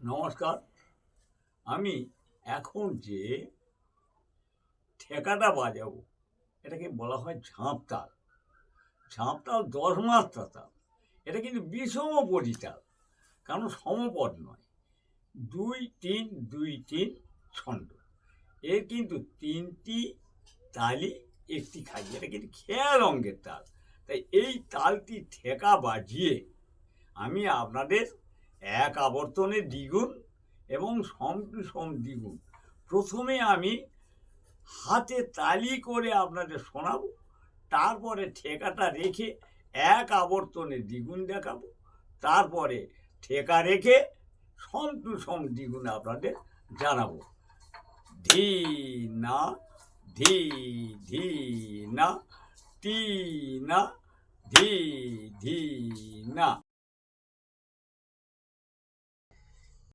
নমস্কার। আমি এখন যে ঠেকাটা বাজাবো, এটাকে বলা হয় ঝাঁপ তাল ঝাঁপ তাল দশ মাত্রা তাল এটা কিন্তু বিষম পরিতাল কারণ সমপদ নয়। দুই তিন দুই তিন ছন্দ। এর কিন্তু তিনটি তালই একটি খাই এটা কিন্তু খেয়াল অঙ্গের তাল। তাই এই তালটি ঠেকা বাজিয়ে আমি আপনাদের এক আবর্তনে দ্বিগুণ এবং সম দ্বিগুণ। প্রথমে আমি হাতে তালি করে আপনাদের শোনাবো, তারপরে ঠেকাটা রেখে এক আবর্তনে দ্বিগুণ দেখাবো, তারপরে ঠেকা রেখে সম টু সম দ্বিগুণ আপনাদের জানাব। ধি না, ধি ধি না, টি না, ধি ধি না।